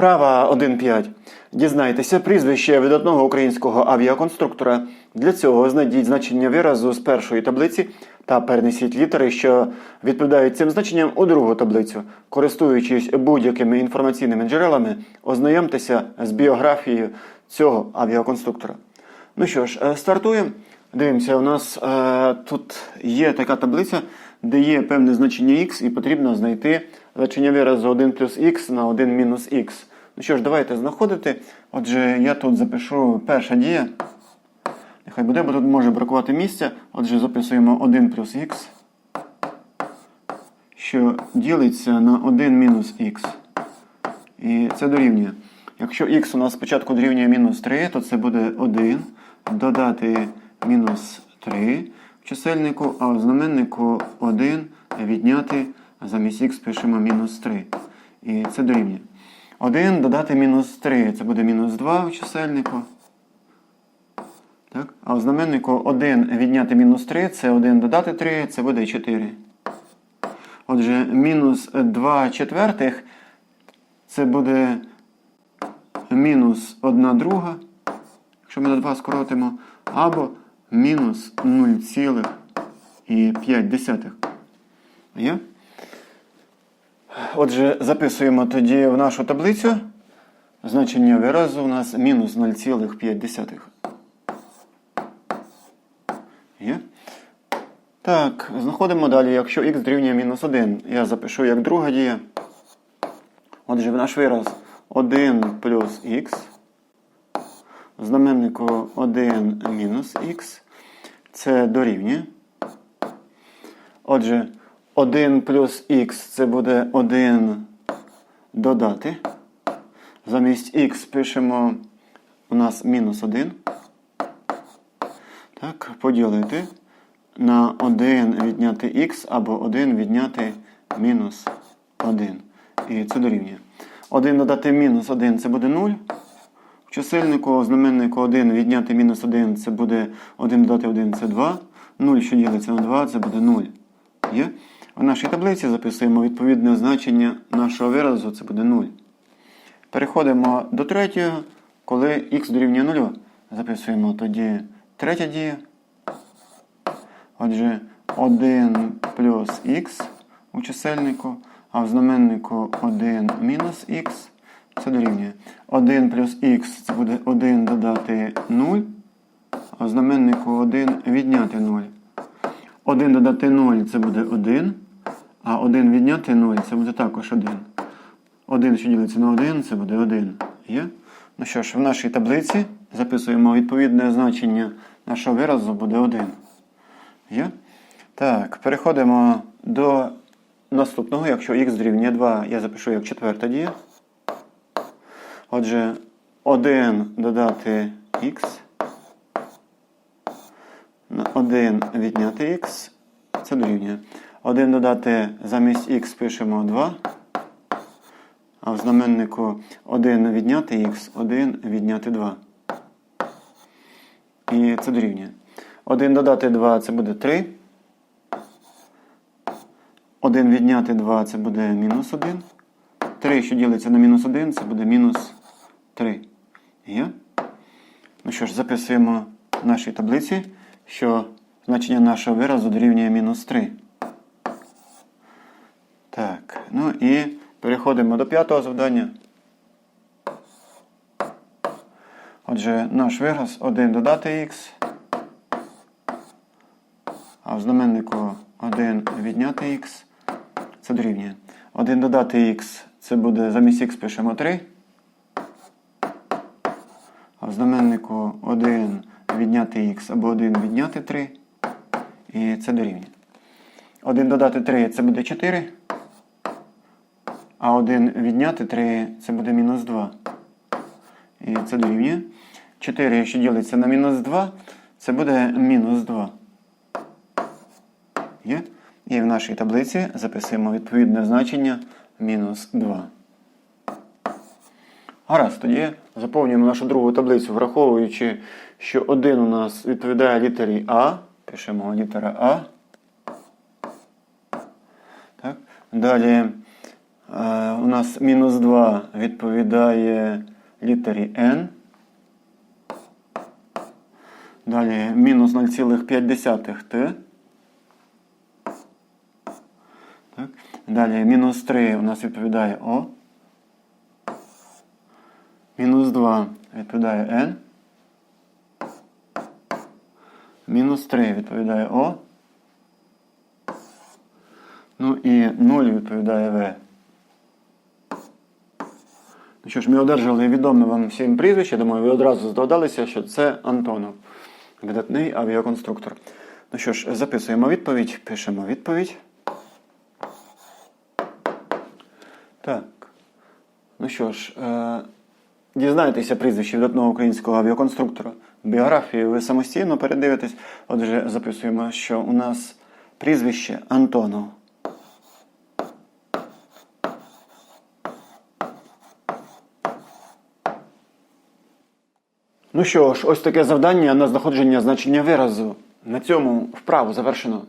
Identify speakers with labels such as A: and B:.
A: Вправа 1.5. Дізнайтеся прізвище видатного українського авіаконструктора. Для цього знайдіть значення виразу з першої таблиці та перенесіть літери, що відповідають цим значенням у другу таблицю. Користуючись будь-якими інформаційними джерелами, ознайомтеся з біографією цього авіаконструктора. Ну що ж, е, стартуємо. Дивимося, у нас е, тут є така таблиця, де є певне значення x, і потрібно знайти значення виразу 1 плюс x на 1 мінус x. Ну що ж, давайте знаходити. Отже, я тут запишу перша дія. Нехай буде, бо тут може бракувати місця. Отже, записуємо 1 плюс x, що ділиться на 1 мінус x. І це дорівнює. Якщо x у нас спочатку дорівнює мінус 3, то це буде 1 додати мінус 3 в чисельнику, а в знаменнику 1 відняти замість х пишемо мінус 3. І це дорівнює. 1 додати мінус 3, це буде мінус 2 в чисельнику. Так? А в знаменнику 1 відняти мінус 3, це 1 додати 3, це буде 4. Отже, мінус 2 четвертих це буде мінус 1 друга, якщо ми на 2 скоротимо, або мінус 0,5. Є? Отже, записуємо тоді в нашу таблицю. Значення виразу у нас мінус 0,5. Є? Так, знаходимо далі, якщо х дорівнює мінус 1, я запишу як друга дія. Отже, в наш вираз 1 плюс х. Знаменнику 1 мінус х. Це дорівнює. Отже, 1 плюс х це буде 1 додати. Замість х пишемо у нас мінус 1. Так, поділити на 1 відняти х або 1 відняти мінус 1. І це дорівнює. 1 додати мінус 1 це буде 0. В чисельнику знаменнику 1 відняти мінус 1 це буде 1 додати 1 це 2. 0, що ділиться на 2, це буде 0. Є? В нашій таблиці записуємо відповідне значення нашого виразу, це буде 0. Переходимо до третього, коли х дорівнює 0. Записуємо тоді третя дія. Отже, 1 плюс х у чисельнику, а в знаменнику 1 мінус х. Це дорівнює. 1 плюс х це буде 1 додати 0, а в знаменнику 1 відняти 0. 1 додати 0 це буде 1, а 1 відняти 0 це буде також 1. 1, що ділиться на 1, це буде 1. Є? Ну що ж, в нашій таблиці записуємо відповідне значення нашого виразу буде 1. Є? Так, переходимо до наступного. Якщо х дорівнює 2, я запишу як четверта дія. Отже, 1 додати х. На 1 відняти х. Це дорівнює. 1 додати замість х пишемо 2. А в знаменнику 1 відняти х, 1 відняти 2. І це дорівнює. 1 додати 2 це буде 3. 1 відняти 2 це буде мінус 1. 3, що ділиться на мінус 1, це буде мінус 3. Є? Ну що ж, записуємо в нашій таблиці, що значення нашого виразу дорівнює мінус 3. Ну і переходимо до п'ятого завдання. Отже, наш вираз 1 додати х. А в знаменнику 1 відняти х. Це дорівнює. 1 додати х це буде замість х пишемо 3. А в знаменнику 1 відняти х або 1 відняти 3. І це дорівнює. 1 додати 3 це буде 4. А 1 відняти 3 це буде мінус 2. І це дорівнює. 4, якщо ділиться на мінус 2, це буде мінус 2. Є? І в нашій таблиці записуємо відповідне значення мінус 2. Гаразд, тоді заповнюємо нашу другу таблицю, враховуючи, що 1 у нас відповідає літері А. Пишемо літера А. Так. Далі у нас мінус 2 відповідає літері N. Далі мінус 0,5 Т. Так. Далі мінус 3 у нас відповідає О. Мінус 2 відповідає N. Мінус 3 відповідає О. Ну і 0 відповідає В. Що ж, ми одержали відоме вам всім прізвище. Думаю, ви одразу здогадалися, що це Антонов, видатний авіаконструктор. Ну що ж, записуємо відповідь, пишемо відповідь. Так. Ну що ж, е, дізнайтеся прізвище видатного українського авіаконструктора. Біографію ви самостійно передивитесь. Отже, записуємо, що у нас прізвище Антонов. Ну що ж, ось таке завдання на знаходження значення виразу. На цьому вправу завершено.